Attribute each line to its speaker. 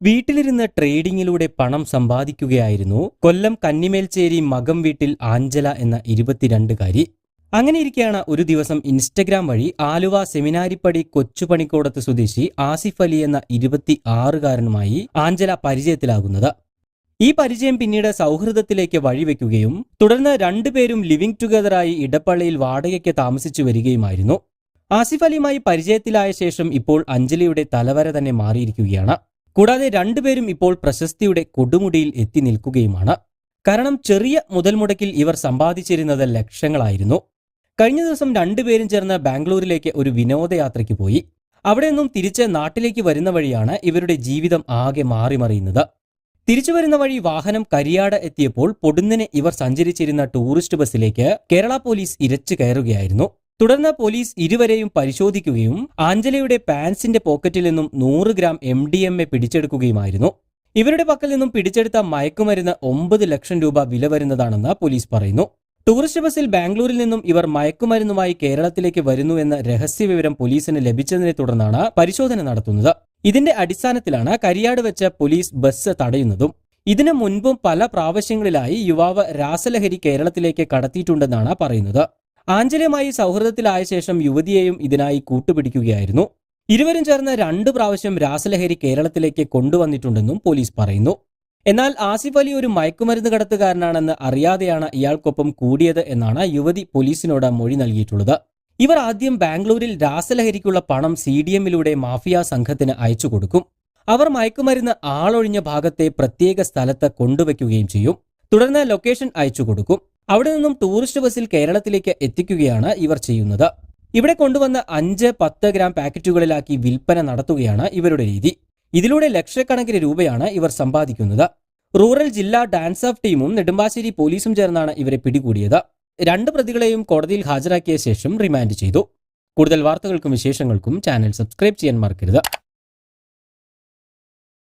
Speaker 1: വീട്ടിലിരുന്ന് ട്രേഡിങ്ങിലൂടെ പണം സമ്പാദിക്കുകയായിരുന്നു കൊല്ലം കന്നിമേൽച്ചേരി മകം വീട്ടിൽ ആഞ്ചല എന്ന ഇരുപത്തിരണ്ടുകാരി. അങ്ങനെയിരിക്കെയാണ് ഒരു ദിവസം ഇൻസ്റ്റഗ്രാം വഴി ആലുവ സെമിനാരിപ്പടി കൊച്ചുപണിക്കോടത്ത് സ്വദേശി ആസിഫ് അലി എന്ന ഇരുപത്തി ആറുകാരനുമായി ആഞ്ചല പരിചയത്തിലാകുന്നത്. ഈ പരിചയം പിന്നീട് സൗഹൃദത്തിലേക്ക് വഴിവെക്കുകയും തുടർന്ന് രണ്ടുപേരും ലിവിംഗ് ടുഗദറായി ഇടപ്പള്ളിയിൽ വാടകയ്ക്ക് താമസിച്ചു വരികയുമായിരുന്നു. ആസിഫ് അലിയുമായി പരിചയത്തിലായ ശേഷം ഇപ്പോൾ അഞ്ജലിയുടെ തലവര തന്നെ മാറിയിരിക്കുകയാണ്. കൂടാതെ രണ്ടുപേരും ഇപ്പോൾ പ്രശസ്തിയുടെ കൊടുമുടിയിൽ എത്തി നിൽക്കുകയുമാണ്. കാരണം ചെറിയ മുതൽ മുടക്കിൽ ഇവർ സമ്പാദിച്ചിരുന്നത് ലക്ഷങ്ങളായിരുന്നു. കഴിഞ്ഞ ദിവസം രണ്ടുപേരും ചേർന്ന് ബാംഗ്ലൂരിലേക്ക് ഒരു വിനോദയാത്രയ്ക്ക് പോയി. അവിടെ നിന്നും തിരിച്ച് നാട്ടിലേക്ക് വരുന്ന വഴിയാണ് ഇവരുടെ ജീവിതം ആകെ മാറിമറിയുന്നത്. തിരിച്ചു വരുന്ന വഴി വാഹനം കരിയാട് എത്തിയപ്പോൾ പൊടുന്നിനെ ഇവർ സഞ്ചരിച്ചിരുന്ന ടൂറിസ്റ്റ് ബസ്സിലേക്ക് കേരള പോലീസ് ഇരച്ചു കയറുകയായിരുന്നു. തുടർന്ന് പോലീസ് ഇരുവരെയും പരിശോധിക്കുകയും ആഞ്ചലയുടെ പാൻസിന്റെ പോക്കറ്റിൽ നിന്നും നൂറ് gram M D M A പിടിച്ചെടുക്കുകയുമായിരുന്നു. ഇവരുടെ പക്കൽ നിന്നും പിടിച്ചെടുത്ത മയക്കുമരുന്ന് ഒമ്പത് ലക്ഷം രൂപ വില വരുന്നതാണെന്ന് പോലീസ് പറയുന്നു. ടൂറിസ്റ്റ് ബസ്സിൽ ബാംഗ്ലൂരിൽ നിന്നും ഇവർ മയക്കുമരുന്നുമായി കേരളത്തിലേക്ക് വരുന്നു എന്ന രഹസ്യ വിവരം പോലീസിന് ലഭിച്ചതിനെ തുടർന്നാണ് പരിശോധന നടത്തുന്നത്. ഇതിന്റെ അടിസ്ഥാനത്തിലാണ് കരിയാട് വെച്ച് പോലീസ് ബസ് തടയുന്നതും. ഇതിനു മുൻപും പല പ്രാവശ്യങ്ങളിലായി യുവാവ് രാസലഹരി കേരളത്തിലേക്ക് കടത്തിയിട്ടുണ്ടെന്നാണ് പറയുന്നത്. ആഞ്ചലയുമായി സൗഹൃദത്തിലായ ശേഷം യുവതിയെയും ഇതിനായി കൂട്ടുപിടിക്കുകയായിരുന്നു. ഇരുവരും ചേർന്ന് രണ്ടു പ്രാവശ്യം രാസലഹരി കേരളത്തിലേക്ക് കൊണ്ടുവന്നിട്ടുണ്ടെന്നും പോലീസ് പറയുന്നു. എന്നാൽ ആസിഫ് അലി ഒരു മയക്കുമരുന്ന് കടത്തുകാരനാണെന്ന് അറിയാതെയാണ് ഇയാൾക്കൊപ്പം കൂടിയത് എന്നാണ് യുവതി പോലീസിനോട് മൊഴി നൽകിയിട്ടുള്ളത്. ഇവർ ആദ്യം ബാംഗ്ലൂരിൽ രാസലഹരിക്കുള്ള പണം സി ഡി എമ്മിലൂടെ മാഫിയ സംഘത്തിന് അയച്ചു കൊടുക്കും. അവർ മയക്കുമരുന്ന് ആളൊഴിഞ്ഞ ഭാഗത്തെ പ്രത്യേക സ്ഥലത്ത് കൊണ്ടുവയ്ക്കുകയും ചെയ്യും. തുടർന്ന് ലൊക്കേഷൻ അയച്ചു കൊടുക്കും. അവിടെ നിന്നും ടൂറിസ്റ്റ് ബസ്സിൽ കേരളത്തിലേക്ക് എത്തിക്കുകയാണ് ഇവർ ചെയ്യുന്നത്. ഇവിടെ കൊണ്ടുവന്ന അഞ്ച് പത്ത് ഗ്രാം പാക്കറ്റുകളിലാക്കി വിൽപ്പന നടത്തുകയാണ് ഇവരുടെ രീതി. ഇതിലൂടെ ലക്ഷക്കണക്കിന് രൂപയാണ് ഇവർ സമ്പാദിക്കുന്നത്. റൂറൽ ജില്ലാ ഡാൻസ് ഓഫ് ടീമും നെടുമ്പാശ്ശേരി പോലീസും ചേർന്നാണ് ഇവരെ പിടികൂടിയത്. രണ്ട് പ്രതികളെയും കോടതിയിൽ ഹാജരാക്കിയ ശേഷം റിമാൻഡ് ചെയ്തു. കൂടുതൽ വാർത്തകൾക്കും വിശേഷങ്ങൾക്കും ചാനൽ സബ്സ്ക്രൈബ് ചെയ്യാൻ മറക്കരുത്.